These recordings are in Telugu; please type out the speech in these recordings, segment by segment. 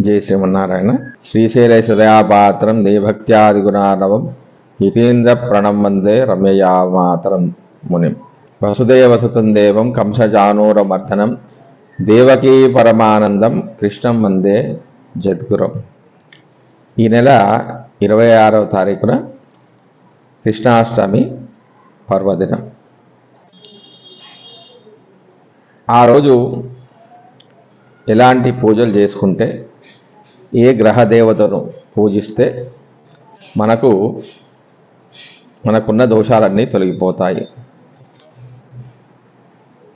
జై శ్రీమన్నారాయణ. శ్రీశైల సదయాపాత్రం దేభక్త్యాది గుణానవం హితేంద్ర ప్రణమందే రమ్యయామాతరం మునిం. వసుదేవ వసుతం దేవం కంసజానూరమర్ధనం దేవకీ పరమానందం కృష్ణం వందే జద్గురం. ఈ నెల ఇరవై ఆరవ తారీఖున కృష్ణాష్టమి పర్వదినం. ఆ రోజు ఎలాంటి పూజలు చేసుకుంటే ఏ గ్రహ దేవతను పూజిస్తే మనకు మనకున్న దోషాలన్నీ తొలగిపోతాయి.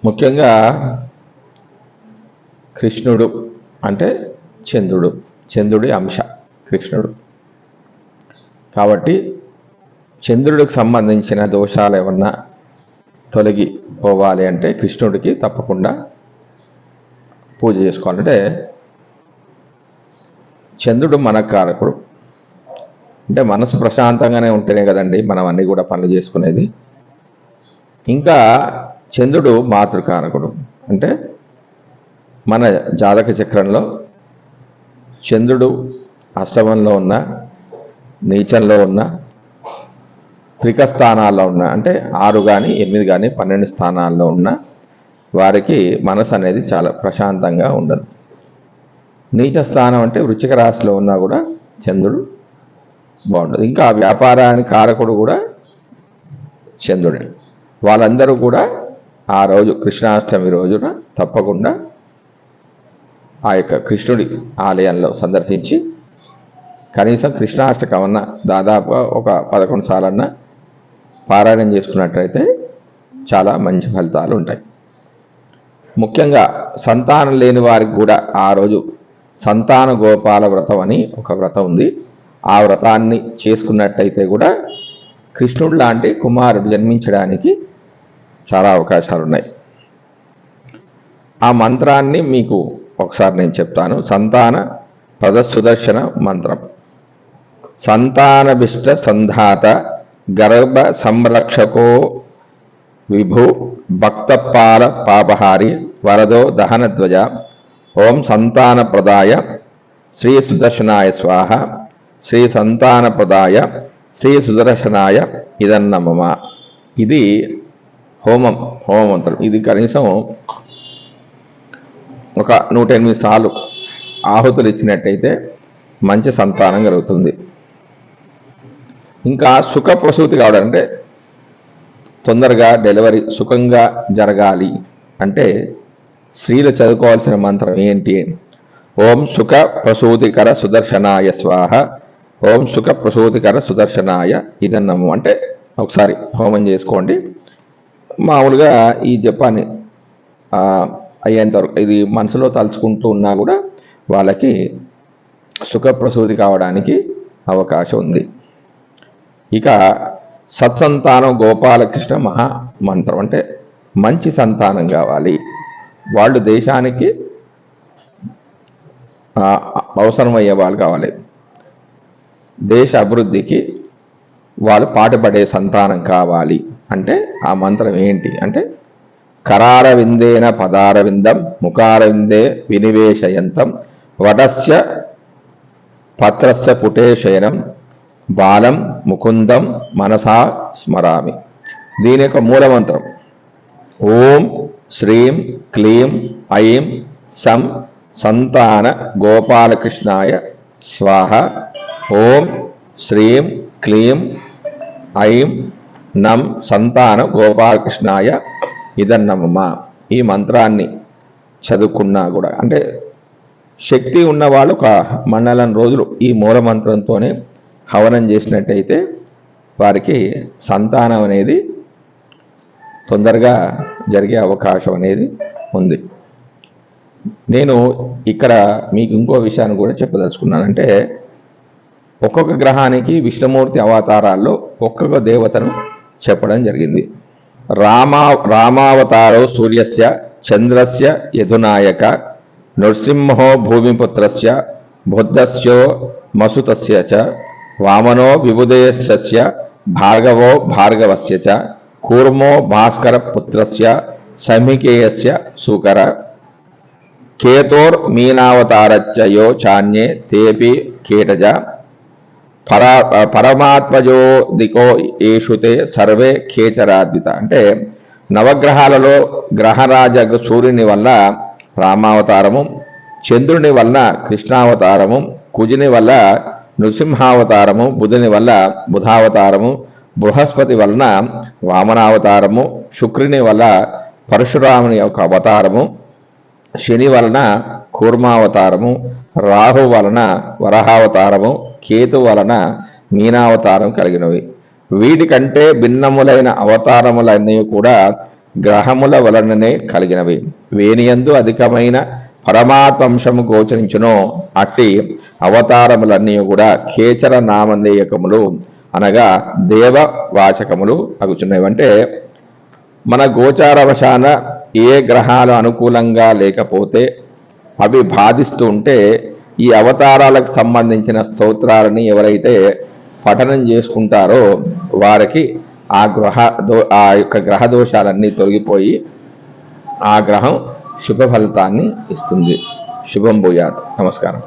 ముఖ్యంగా కృష్ణుడు అంటే చంద్రుడు. చంద్రుడి అంశ కృష్ణుడు. కాబట్టి చంద్రుడికి సంబంధించిన దోషాలు ఏమన్నా తొలగిపోవాలి అంటే కృష్ణుడికి తప్పకుండా పూజ చేసుకోవాలంటే చంద్రుడు మన కారకుడు. అంటే మనసు ప్రశాంతంగానే ఉంటేనే కదండి మనం అన్నీ కూడా పనులు చేసుకునేది. ఇంకా చంద్రుడు మాతృకారకుడు. అంటే మన జాతక చక్రంలో చంద్రుడు అష్టమంలో ఉన్న నీచంలో ఉన్న త్రిక స్థానాల్లో ఉన్న అంటే ఆరు కానీ ఎనిమిది కానీ పన్నెండు స్థానాల్లో ఉన్న వారికి మనసు అనేది చాలా ప్రశాంతంగా ఉండదు. నీచ స్థానం అంటే వృచ్చిక రాశిలో ఉన్నా కూడా చంద్రుడు బాగుంటుంది. ఇంకా వ్యాపారానికి కారకుడు కూడా చంద్రుడే. వాళ్ళందరూ కూడా ఆ రోజు కృష్ణాష్టమి రోజున తప్పకుండా ఆ యొక్క కృష్ణుడి ఆలయంలో సందర్శించి కనీసం కృష్ణాష్టకమన్నా దాదాపుగా ఒక పదకొండు సార్లన్నా పారాయణం చేసుకున్నట్లయితే చాలా మంచి ఫలితాలు ఉంటాయి. ముఖ్యంగా సంతానం లేని వారికి కూడా ఆ రోజు సంతాన గోపాల వ్రతం అని ఒక వ్రతం ఉంది. ఆ వ్రతాన్ని చేసుకున్నట్టయితే కూడా కృష్ణుడు లాంటి కుమారుడు జన్మించడానికి చాలా అవకాశాలు ఉన్నాయి ఆ మంత్రాన్ని మీకు ఒకసారి నేను చెప్తాను. సంతాన పద సుదర్శన మంత్రం. సంతానభిష్ట సంధాత గర్భ సంరక్షకో విభు భక్తపాల పాపహారి వరదో దహనధ్వజ ఓం సంతానప్రదాయ శ్రీ సుదర్శనాయ స్వాహ శ్రీ సంతానప్రదాయ శ్రీ సుదర్శనాయ ఇదన్నమమ. ఇది హోమం హోమం అంటారు. ఇది కనీసం ఒక నూట ఎనిమిది సార్లు ఆహుతులు ఇచ్చినట్టయితే మంచి సంతానం కలుగుతుంది. ఇంకా సుఖ ప్రసూతి కావడం అంటే తొందరగా డెలివరీ సుఖంగా జరగాలి అంటే స్త్రీలు చదువుకోవాల్సిన మంత్రం ఏంటి? ఓం సుఖ ప్రసూతికర సుదర్శనాయ స్వాహ. ఓం సుఖ ప్రసూతికర సుదర్శనాయ ఇదన్నము. అంటే ఒకసారి హోమం చేసుకోండి. మామూలుగా ఈ జపాన్ని అయ్యేంతవరకు ఇది మనసులో తలుచుకుంటూ ఉన్నా కూడా వాళ్ళకి సుఖ ప్రసూతి కావడానికి అవకాశం ఉంది. ఇక సత్సంతానం గోపాలకృష్ణ మహా మంత్రం. అంటే మంచి సంతానం కావాలి. వాళ్ళు దేశానికి అవసరమయ్యే వాళ్ళు కావాలి. దేశ అభివృద్ధికి వాళ్ళు పాటుపడే సంతానం కావాలి. అంటే ఆ మంత్రం ఏంటి? అంటే కరార విందేన పదార విందం ముఖార విందే వినివేశయంతం వటస్య పత్రస్య పుటేశయనం బాలం ముకుందం మనసా స్మరామి. దీని యొక్క మూలమంత్రం ఓం శ్రీం క్లీం ఐం సం సంతాన గోపాలకృష్ణాయ స్వాహ ఓం శ్రీం క్లీం ఐం నం సంతాన గోపాలకృష్ణాయ ఇదన్నమ్మ ఈ మంత్రాన్ని చదువుకున్నా కూడా అంటే శక్తి ఉన్నవాళ్ళు ఒక మండలం రోజులు ఈ మూల మంత్రంతోనే హవనం చేసినట్టయితే వారికి సంతానం అనేది తొందరగా జరిగే అవకాశం అనేది ఉంది. నేను ఇక్కడ మీకు ఇంకో విషయాన్ని కూడా చెప్పదలుచుకున్నాను అంటే ఒక్కొక్క గ్రహానికి విష్ణుమూర్తి అవతారాల్లో ఒక్కొక్క దేవతను చెప్పడం జరిగింది. రామా రామావతారో సూర్యస్య చంద్రస్య యధునాయక నృసింహో భూమిపుత్రస్య బుద్ధస్యో మసుతస్య చ వామనో విభుదేశస్య భార్గవో భార్గవస్య చ కూర్మో భాస్కర పుత్రస్య సమికేయస్య సుకర కేతోర్ మీనావతారచ్చయో చాన్యే తేపి కేటజ పరా పరమాత్మజో దికో ఏషుతే సర్వే ఖేచరాద్విత అంటే నవగ్రహాలలో గ్రహరాజ సూర్యుని వల్ల రామావతారము చంద్రుని వల్ల కృష్ణావతారము కుజుని వల్ల నృసింహావతారము బుధుని వల్ల బుధావతారము బృహస్పతి వలన వామనావతారము శుక్రుని వల్ల పరశురాముని యొక్క అవతారము శని వలన కూర్మావతారము రాహు వలన వరహావతారము కేతు వలన మీనావతారం కలిగినవి. వీటికంటే భిన్నములైన అవతారములన్నీ కూడా గ్రహముల వలననే కలిగినవి. వేనియందు అధికమైన పరమాత్మంశము గోచరించును అట్టి అవతారములన్నీ కూడా కేచర నామధేయకములు అనగా దేవ వాచకములు అగుచున్నవి అంటే మన గోచారవశాన ఏ గ్రహాలు అనుకూలంగా లేకపోతే అవి బాధిస్తూ ఉంటే ఈ అవతారాలకు సంబంధించిన స్తోత్రాలని ఎవరైతే పఠనం చేసుకుంటారో వారికి ఆ గ్రహ దో ఆ యొక్క గ్రహ దోషాలన్నీ తొలగిపోయి ఆ గ్రహం శుభ ఫలితాన్ని ఇస్తుంది. శుభం భూయాత్. నమస్కారం.